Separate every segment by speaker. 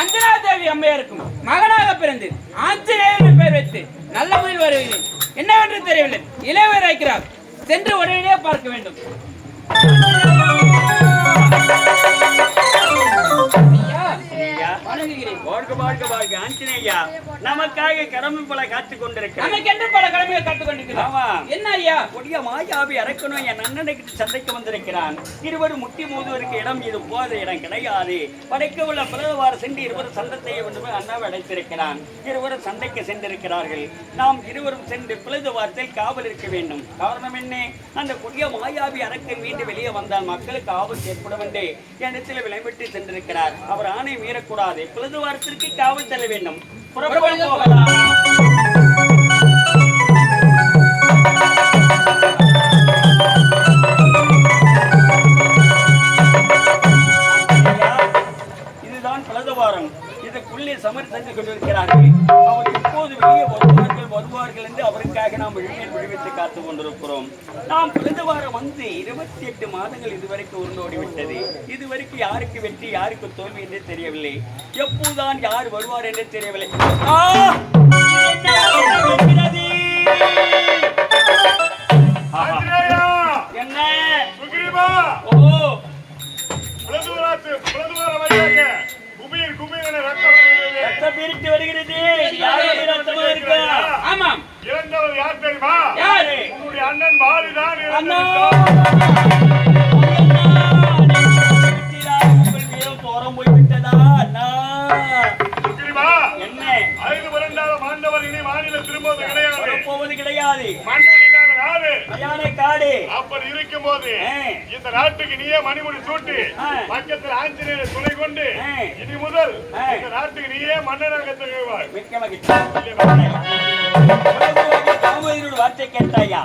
Speaker 1: அஞ்சனா தேவி அம்மையாருக்கும் மகனாக பிறந்து ஆஞ்சநேயர் பெயர் வைத்து நல்ல முறையில் வருகிறேன். என்னவென்று தெரியவில்லை. இளவராய்க்கிறார் சென்று உடனடியாக பார்க்க வேண்டும். வணங்குகிறேன்
Speaker 2: வாழ்க வாழ்க வாழ்க ஆஞ்சநேயா. நமக்காக கடமை பல காத்துக் கொண்டிருக்கிறார்
Speaker 1: நமக்கென்று பல கடமைகள் கற்றுக் கொண்டிருக்கிறார்
Speaker 2: ஆமா.
Speaker 1: என்ன ஐயா?
Speaker 2: கொடிய மாயாவி அரக்கணும் என் அண்ணனுக்கு சந்தைக்கு வந்திருக்கிறான். இருவரும் முட்டி மோதுவதற்கு இடம் இது போத இடம் கிடையாது. படைக்க உள்ள பிளவாறு சென்று இருவரும் சந்தத்தை ஒன்று அண்ணாவை அழைத்திருக்கிறான். இருவரும் சண்டைக்கு சென்றிருக்கிறார்கள். நாம் இருவரும் சென்று பிளது வாரத்தில் காவல் இருக்க வேண்டும். காரணம் என்ன? அந்த கொடிய மாயாவி அரக்கன் மீண்டு வெளியே வந்தால் மக்களுக்கு ஆபத்து ஏற்படும் என்று. இடத்தில் விளைவிட்டு சென்றிருக்கிறார். அவர் ஆணை மீறக்கூடாது. பிளது வாரத்திற்கு காவல் தர வேண்டும். புறப்பட போகலாம். சமர் சென்று கொண்டிருக்கிறார்கள் அவர் எப்போது வெளியே வருவார்கள் வருவார்கள் என்று அவருக்காக நாம் வெளியே விடுவித்து காத்து கொண்டிருக்கிறோம். நாம் பலதவாரம் வந்து இருபத்தி எட்டு மாதங்கள் இதுவரைக்கும் உருண்டோடி விட்டது இதுவரைக்கும் யாருக்கு வெற்றி யாருக்கு தோல்வி என்று தெரியவில்லை. எப்போதுதான் யார் வருவார் என்று தெரியவில்லை. என்ன! ஓ!
Speaker 3: புலதுவராத்து, புலதுவர வழியாக.
Speaker 2: பீரிட்டு வருகிறது.
Speaker 1: ஆமாம்.
Speaker 3: இறந்தவர் யார் தெரியுமா? அண்ணன் பாலிதான்
Speaker 2: போய்விட்டதா அண்ணா. என்ன?
Speaker 3: ஐந்து மாண்டவர் இனி மாநில திரும்புவது கிடையாது.
Speaker 2: வரப்போவது கிடையாது.
Speaker 3: நாடு
Speaker 2: மயான காடு
Speaker 3: அப்படி இருக்கும்போது. இந்த நாட்டுக்கு நீயே மணிமுடி சூட்டி. பக்கத்தில் ஆஞ்சநேயரை துணை கொண்டு. இனி முதல். இந்த நாட்டுக்கு நீயே மன்னனாக திகழ்வாய்
Speaker 2: மிக்க மகிழ்ச்சி வார்த்தை கேட்டாயா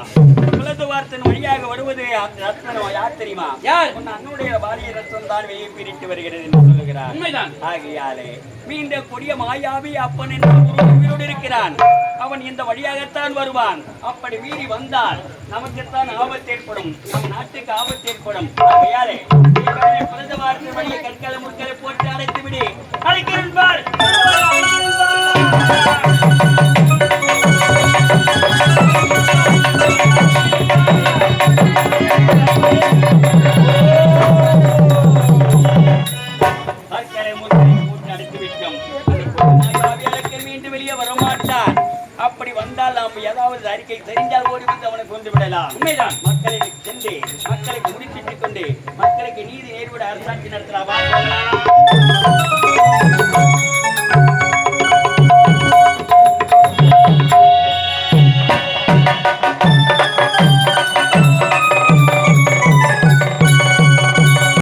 Speaker 2: ரத்னம் யார் தெரியுமா?
Speaker 1: யார்?
Speaker 2: உன் அண்ணுடைய பாலிய ரத்தம் தான் வெளியே பிரித்து வருகிறது என்று சொல்லுகிறார்.
Speaker 1: உண்மைதான்.
Speaker 2: ஆகையாலே மீண்ட கொடிய மாயாவி அப்பன் என்ற உயிரோடு இருக்கிறான். அவன் இந்த வழியாகத்தான் வருவான். அப்படி மீறி வந்தால் நமக்குத்தான் ஆபத்து ஏற்படும். நம் நாட்டுக்கு ஆபத்து ஏற்படும். ஆகையாலே பிறந்த வாரத்தின் வழியை கற்களை முற்களை போட்டு அடைத்து விட்டோம் மீண்டும் வெளியே வரமாட்டான் அப்படி வந்தால் நாம் ஏதாவது அறிக்கை தெரிஞ்சால் ஓடி வந்து அவனை கொண்டு விடலாம். உண்மைதான். மக்களை சென்று மக்களை முடித்திட்டுக் கொண்டு மக்களுக்கு நீதி நேர்விட அரசாட்சி நடத்தலாமா.